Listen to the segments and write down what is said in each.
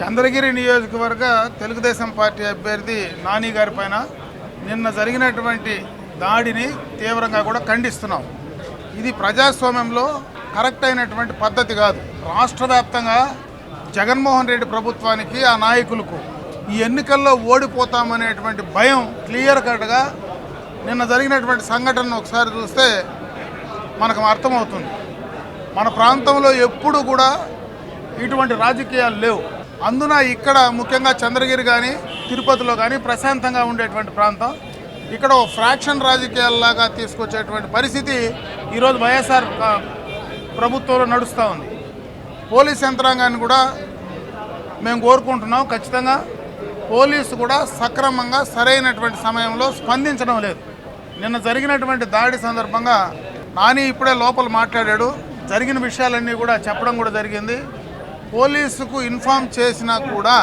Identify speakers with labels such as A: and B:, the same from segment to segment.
A: చంద్రగిరి నియోజకవర్గ తెలుగుదేశం పార్టీ అభ్యర్థి నాని గారి పైన నిన్న జరిగినటువంటి దాడిని తీవ్రంగా కూడా ఖండిస్తున్నాం. ఇది ప్రజాస్వామ్యంలో కరెక్ట్ అయినటువంటి పద్ధతి కాదు. రాష్ట్ర వ్యాప్తంగా జగన్మోహన్ రెడ్డి ప్రభుత్వానికి ఆ నాయకులకు ఈ ఎన్నికల్లో ఓడిపోతామనేటువంటి భయం క్లియర్ కట్గా నిన్న జరిగినటువంటి సంఘటనను ఒకసారి చూస్తే మనకు అర్థమవుతుంది. మన ప్రాంతంలో ఎప్పుడు కూడా ఇటువంటి రాజకీయాలు లేవు. అందున ఇక్కడ ముఖ్యంగా చంద్రగిరి కానీ తిరుపతిలో కానీ ప్రశాంతంగా ఉండేటువంటి ప్రాంతం. ఇక్కడ ఓ ఫ్రాక్షన్ రాజకీయాల్లాగా తీసుకొచ్చేటువంటి పరిస్థితి ఈరోజు వైఎస్ఆర్ ప్రభుత్వంలో నడుస్తూ ఉంది. పోలీస్ యంత్రాంగాన్ని కూడా మేము కోరుకుంటున్నాం ఖచ్చితంగా. పోలీసు కూడా సక్రమంగా సరైనటువంటి సమయంలో స్పందించడం లేదు. నిన్న జరిగినటువంటి దాడి సందర్భంగా నాని ఇప్పుడే లోపల మాట్లాడాడు. జరిగిన విషయాలన్నీ కూడా చెప్పడం కూడా జరిగింది. పోలీసుకు ఇన్ఫామ్ చేసినా కూడా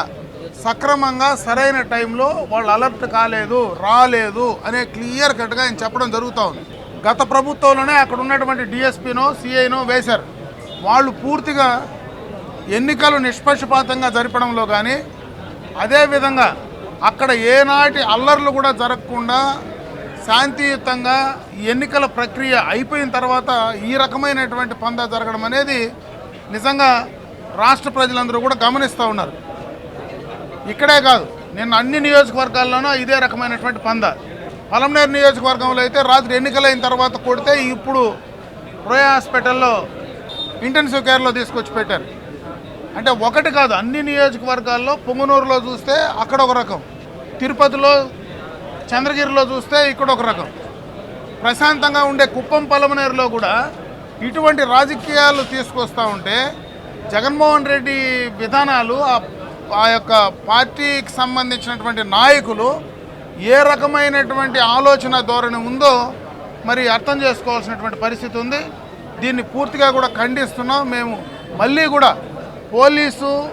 A: సక్రమంగా సరైన టైంలో వాళ్ళు అలర్ట్ కాలేదు రాలేదు అనే క్లియర్ కట్గా ఆయన చెప్పడం జరుగుతూ ఉంది. గత ప్రభుత్వంలోనే అక్కడ ఉన్నటువంటి డిఎస్పీనో సిఐనో వేశారు. వాళ్ళు పూర్తిగా ఎన్నికలు నిష్పక్షపాతంగా జరపడంలో కానీ అదేవిధంగా అక్కడ ఏనాటి అల్లర్లు కూడా జరగకుండా శాంతియుతంగా ఎన్నికల ప్రక్రియ అయిపోయిన తర్వాత ఈ రకమైనటువంటి పందా జరగడం అనేది నిజంగా రాష్ట్ర ప్రజలందరూ కూడా గమనిస్తూ ఉన్నారు. ఇక్కడే కాదు నిన్న అన్ని నియోజకవర్గాల్లోనూ ఇదే రకమైనటువంటి పంద. పలంనేరు నియోజకవర్గంలో అయితే రాత్రి ఎన్నికలైన తర్వాత కొడితే ఇప్పుడు రోయా హాస్పిటల్లో ఇంటెన్సివ్ కేర్లో తీసుకొచ్చి పెట్టారు. అంటే ఒకటి కాదు అన్ని నియోజకవర్గాల్లో పొంగునూరులో చూస్తే అక్కడ ఒక రకం. తిరుపతిలో చంద్రగిరిలో చూస్తే ఇక్కడ ఒక రకం. ప్రశాంతంగా ఉండే కుప్పం పలమనేరులో కూడా ఇటువంటి రాజకీయాలు తీసుకొస్తూ ఉంటే జగన్మోహన్ రెడ్డి విధానాలు ఆ- యొక్క పార్టీకి సంబంధించినటువంటి నాయకులు ఏ రకమైనటువంటి ఆలోచన ధోరణి ఉందో మరి అర్థం చేసుకోవాల్సినటువంటి పరిస్థితి ఉంది. దీన్ని పూర్తిగా కూడా ఖండిస్తున్నాం. మేము మళ్ళీ కూడా పోలీసు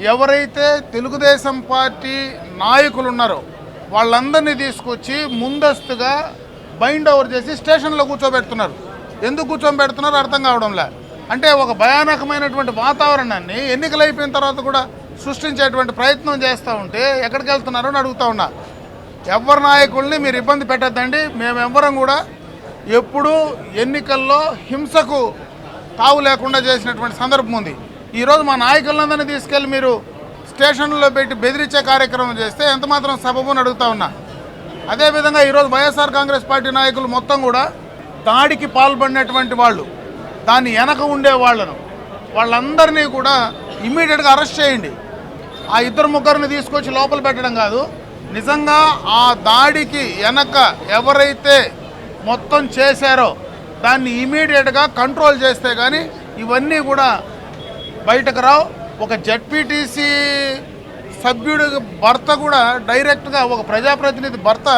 A: ఎవరైతే తెలుగుదేశం పార్టీ నాయకులు ఉన్నారో వాళ్ళందరినీ తీసుకొచ్చి ముందస్తుగా బైండ్ ఓవర్ చేసి స్టేషన్లో కూర్చోబెడుతున్నారు. ఎందుకు కూర్చోబెడుతున్నారో? అర్థం కావడంలే. అంటే ఒక భయానకమైనటువంటి వాతావరణాన్ని ఎన్నికలు అయిపోయిన తర్వాత కూడా సృష్టించేటువంటి ప్రయత్నం చేస్తూ ఉంటే ఎక్కడికి వెళ్తున్నారో అని అడుగుతా ఉన్నా. ఎవరి నాయకుల్ని మీరు ఇబ్బంది పెట్టద్దండి. మేమెవ్వరం కూడా ఎప్పుడూ ఎన్నికల్లో హింసకు తావు లేకుండా చేసినటువంటి సందర్భం ఉంది. ఈరోజు మా నాయకులందరినీ తీసుకెళ్ళి మీరు స్టేషన్లో పెట్టి బెదిరించే కార్యక్రమం చేస్తే ఎంతమాత్రం సబబుని అడుగుతా ఉన్నా. అదేవిధంగా ఈరోజు వైఎస్ఆర్ కాంగ్రెస్ పార్టీ నాయకులు మొత్తం కూడా దాడికి పాల్పడినటువంటి వాళ్ళు దాని వెనక ఉండే వాళ్ళను వాళ్ళందరినీ కూడా ఇమ్మీడియట్గా అరెస్ట్ చేయండి. ఆ ఇద్దరు ముగ్గురిని తీసుకొచ్చి లోపల పెట్టడం కాదు. నిజంగా ఆ దాడికి వెనక ఎవరైతే మొత్తం చేశారో దాన్ని ఇమీడియట్గా కంట్రోల్ చేస్తే కానీ ఇవన్నీ కూడా బయటకు రావు. ఒక జడ్పీటీసీ సభ్యుడి భర్త కూడా డైరెక్ట్గా ఒక ప్రజాప్రతినిధి భర్త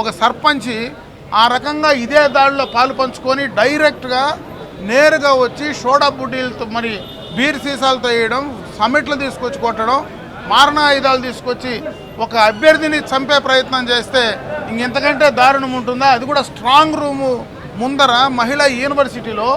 A: ఒక సర్పంచి ఆ రకంగా ఇదే దాడిలో పాలు పంచుకొని డైరెక్ట్గా నేరుగా వచ్చి షోడా బుడ్డీలతో మరి బీర్ సీసాలతో వేయడం సమిట్లు తీసుకొచ్చి కొట్టడం మారణ ఆయుధాలు తీసుకొచ్చి ఒక అభ్యర్థిని చంపే ప్రయత్నం చేస్తే ఇంకెంతకంటే దారుణం ఉంటుందా? అది కూడా స్ట్రాంగ్ రూము ముందర మహిళా యూనివర్సిటీలో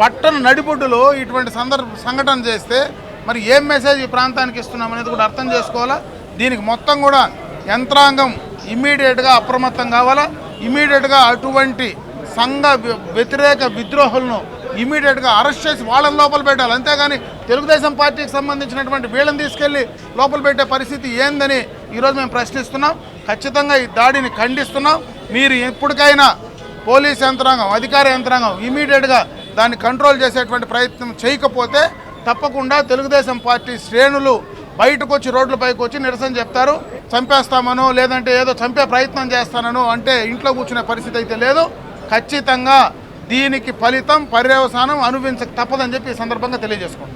A: పట్టణ నడిబొడ్డులో ఇటువంటి సందర్భ సంఘటన చేస్తే మరి ఏం మెసేజ్ ఈ ప్రాంతానికి ఇస్తున్నాం అనేది కూడా అర్థం చేసుకోవాలా? దీనికి మొత్తం కూడా యంత్రాంగం ఇమీడియట్గా అప్రమత్తం కావాలా? ఇమీడియట్గా అటువంటి సంఘ వ్య- వ్యతిరేక విద్రోహులను ఇమీడియట్గా అరెస్ట్ చేసి వాళ్ళని లోపల పెట్టాలి. అంతేగాని తెలుగుదేశం పార్టీకి సంబంధించినటువంటి వీళ్ళని తీసుకెళ్ళి లోపల పెట్టే పరిస్థితి ఏందని ఈరోజు మేము ప్రశ్నిస్తున్నాం. ఖచ్చితంగా ఈ దాడిని ఖండిస్తున్నాం. మీరు ఎప్పటికైనా పోలీస్ యంత్రాంగం అధికార యంత్రాంగం ఇమీడియట్గా దాన్ని కంట్రోల్ చేసేటువంటి ప్రయత్నం చేయకపోతే తప్పకుండా తెలుగుదేశం పార్టీ శ్రేణులు బయటకు వచ్చి రోడ్లపైకి వచ్చి నిరసన చెప్తారు. చంపేస్తామనో లేదంటే ఏదో చంపే ప్రయత్నం చేస్తానను అంటే ఇంట్లో కూర్చునే పరిస్థితి అయితే లేదు. ఖచ్చితంగా దీనికి ఫలితం పర్యవసానం అనుభవించక తప్పదని చెప్పి ఈ సందర్భంగా తెలియజేసుకుంటాం